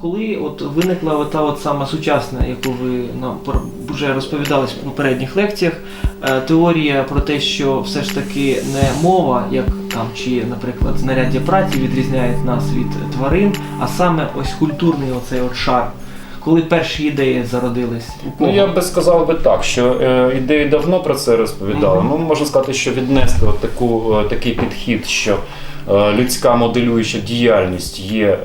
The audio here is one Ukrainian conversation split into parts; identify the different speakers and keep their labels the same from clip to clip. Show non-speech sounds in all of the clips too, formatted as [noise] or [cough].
Speaker 1: коли от виникла та от сама сучасна, яку ви нам вже розповідали в попередніх лекціях, е, теорія про те, що все ж таки не мова, як там чи, наприклад, знаряддя праці відрізняє нас від тварин, а саме ось культурний оцей от шар. Коли перші ідеї зародились?
Speaker 2: Ну я би сказав би так, що е, ідеї давно про це розповідали.
Speaker 1: Мгм.
Speaker 2: Ну можна сказати, що віднести от таку е, такий підхід, що людська моделююча діяльність є е,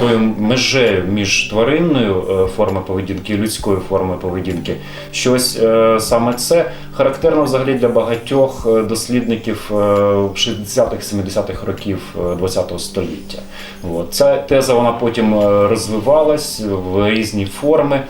Speaker 2: тою межею між тваринною е, формою поведінки і людською формою поведінки. Щось е, саме це характерно взагалі для багатьох е, дослідників е, 60-х-70-х років ХХ століття. От. Ця теза вона потім е, розвивалась в різні форми.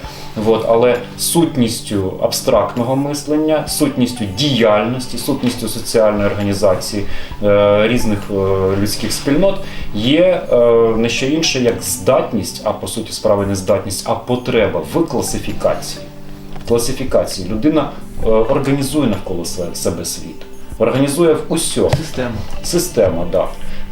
Speaker 2: От, але сутністю абстрактного мислення, сутністю діяльності, сутністю соціальної організації е, різних е, людських спільнот є е, не що інше, як здатність, а по суті справи не здатність, а потреба в класифікації. Класифікації. Людина е, організує навколо себе- світ, організує в усьому.
Speaker 1: Система.
Speaker 2: Система, так.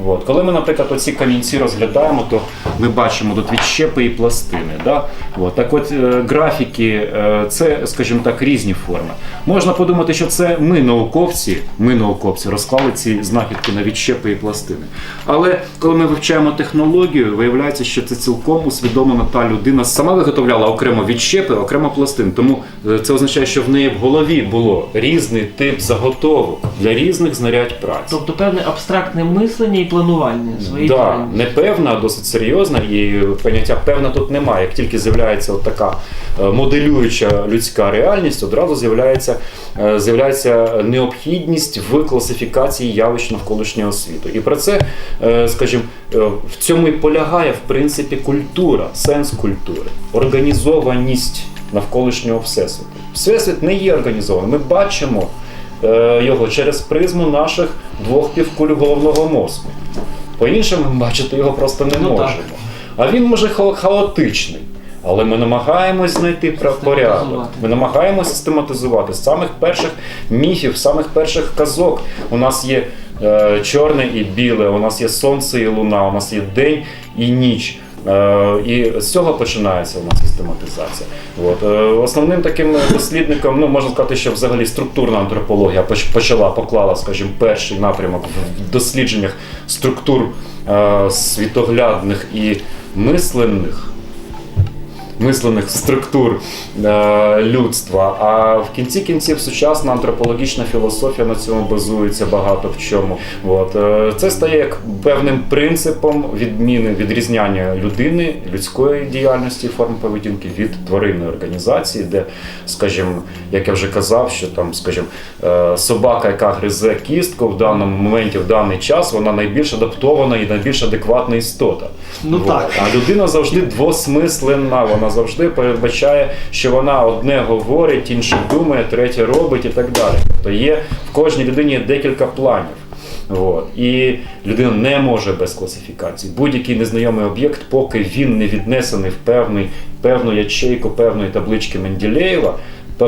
Speaker 2: От. Коли ми, наприклад, оці камінці розглядаємо, то ми бачимо тут відщепи і пластини. Да? От. Так от е, графіки е, це, скажімо так, різні форми. Можна подумати, що це ми, науковці, ми, науковці, розклали ці знахідки на відщепи і пластини. Але коли ми вивчаємо технологію, виявляється, що це цілком усвідомлена та людина сама виготовляла окремо відщепи, окремо пластин. Тому е, це означає, що в неї в голові було різний тип заготовок для різних знарядь праці.
Speaker 1: Тобто певне абстрактне мислення планування своєї
Speaker 2: Да, не певна, а досить серйозна, і поняття певна тут немає. Як тільки з'являється от така е, моделююча людська реальність, одразу з'являється, е, з'являється необхідність в класифікації явищ навколишнього світу. І про це, е, скажімо, в цьому і полягає в принципі культура, сенс культури, організованість навколишнього всесвіту. Всесвіт не є організований. Ми бачимо його через призму наших двох півкуль головного мозку. По-іншому ми бачити його просто не
Speaker 1: Ну, так.
Speaker 2: можемо. А він може ха- хаотичний. Але ми намагаємось знайти порядок. Ми намагаємось систематизувати з самих перших міфів, з самих перших казок. У нас є е, чорне і біле, у нас є сонце і луна, у нас є день і ніч. Е, і з цього починається у нас систематизація. От. Е, основним таким дослідником, ну можна сказати, що взагалі структурна антропологія почала, поклала, скажімо, перший напрямок в- дослідженнях структур е, світоглядних і мисленних мислених структур е, людства. А в кінці кінців сучасна антропологічна філософія на цьому базується багато в чому. От. Е, це стає як певним принципом відміни відрізняння людини, людської діяльності і форми поведінки від тваринної організації, де, скажімо, як я вже казав, що там, скажімо, е, собака, яка гризе кістку в даному моменті, в даний час, вона найбільш адаптована і найбільш адекватна істота.
Speaker 1: Ну
Speaker 2: От.
Speaker 1: так.
Speaker 2: А людина завжди двосмисленна, вона завжди передбачає, що вона одне говорить, інше думає, третє робить і так далі. Тобто є в кожній людині декілька планів. От. І людина не може без класифікації. Будь-який незнайомий об'єкт, поки він не віднесений в певний, певну ячейку певної таблички Менделєєва, то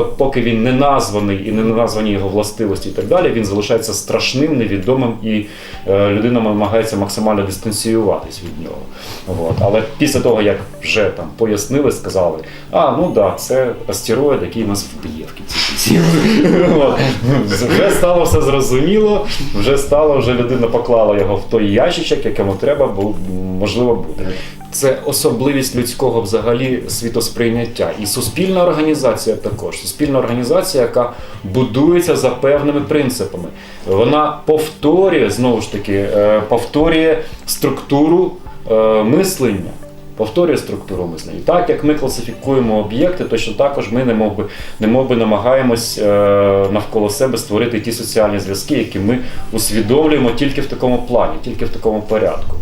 Speaker 2: поки він не названий і не названі його властивості і так далі, він залишається страшним, невідомим, і е, людина намагається максимально дистанціюватись від нього. От. Але після того, як вже там пояснили, сказали, а ну да, це астероїд, який нас вб'є в кінці. [laughs] Вже стало все зрозуміло, вже стало, вже людина поклала його в той ящичок, якому треба бу- можливо бути. Це особливість людського взагалі світосприйняття. І суспільна організація також. Суспільна організація, яка будується за певними принципами. Вона повторює, знову ж таки, е, повторює структуру е, мислення. Повторює структуру мислення. І так як ми класифікуємо об'єкти, точно також ми немов би, немов би намагаємось е, навколо себе створити ті соціальні зв'язки, які ми усвідомлюємо тільки в такому плані, тільки в такому порядку.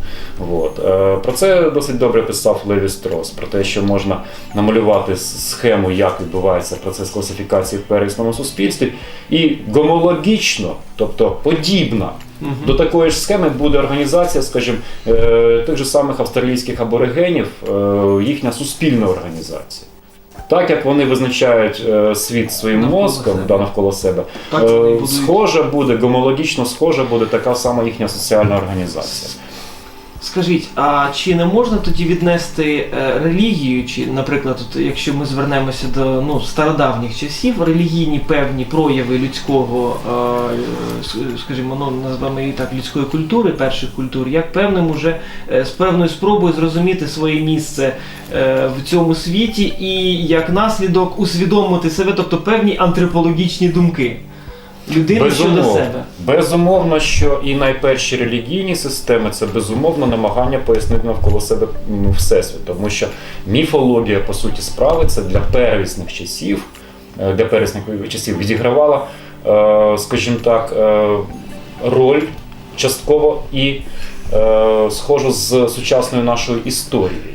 Speaker 2: От. Е, про це досить добре писав Леві Строс, про те, що можна намалювати схему, як відбувається процес класифікації в первісному суспільстві, і гомологічно, тобто подібна до такої ж схеми буде організація, скажімо, е, тих же самих австралійських аборигенів, е, їхня суспільна організація. Так як вони визначають е, світ своїм
Speaker 1: Навколо
Speaker 2: мозком
Speaker 1: себе.
Speaker 2: да, навколо себе,
Speaker 1: Так
Speaker 2: схожа буде, гомологічно схожа буде така сама їхня соціальна організація.
Speaker 1: Скажіть, а чи не можна тоді віднести е, релігію, чи, наприклад, от, якщо ми звернемося до ну, стародавніх часів, релігійні певні прояви людського, е, скажімо, ну, назвемо її так, людської культури, перших культур, як певним уже е, з певною спробою зрозуміти своє місце в цьому світі і як наслідок усвідомити себе, тобто певні антропологічні думки людини щодо себе.
Speaker 2: Безумовно, що і найперші релігійні системи це безумовно намагання пояснити навколо себе всесвіт, тому що міфологія, по суті, справи це для первісних часів, е, для первісних часів відігравала, е, скажімо так, е, роль частково і схожу з сучасною нашою історією.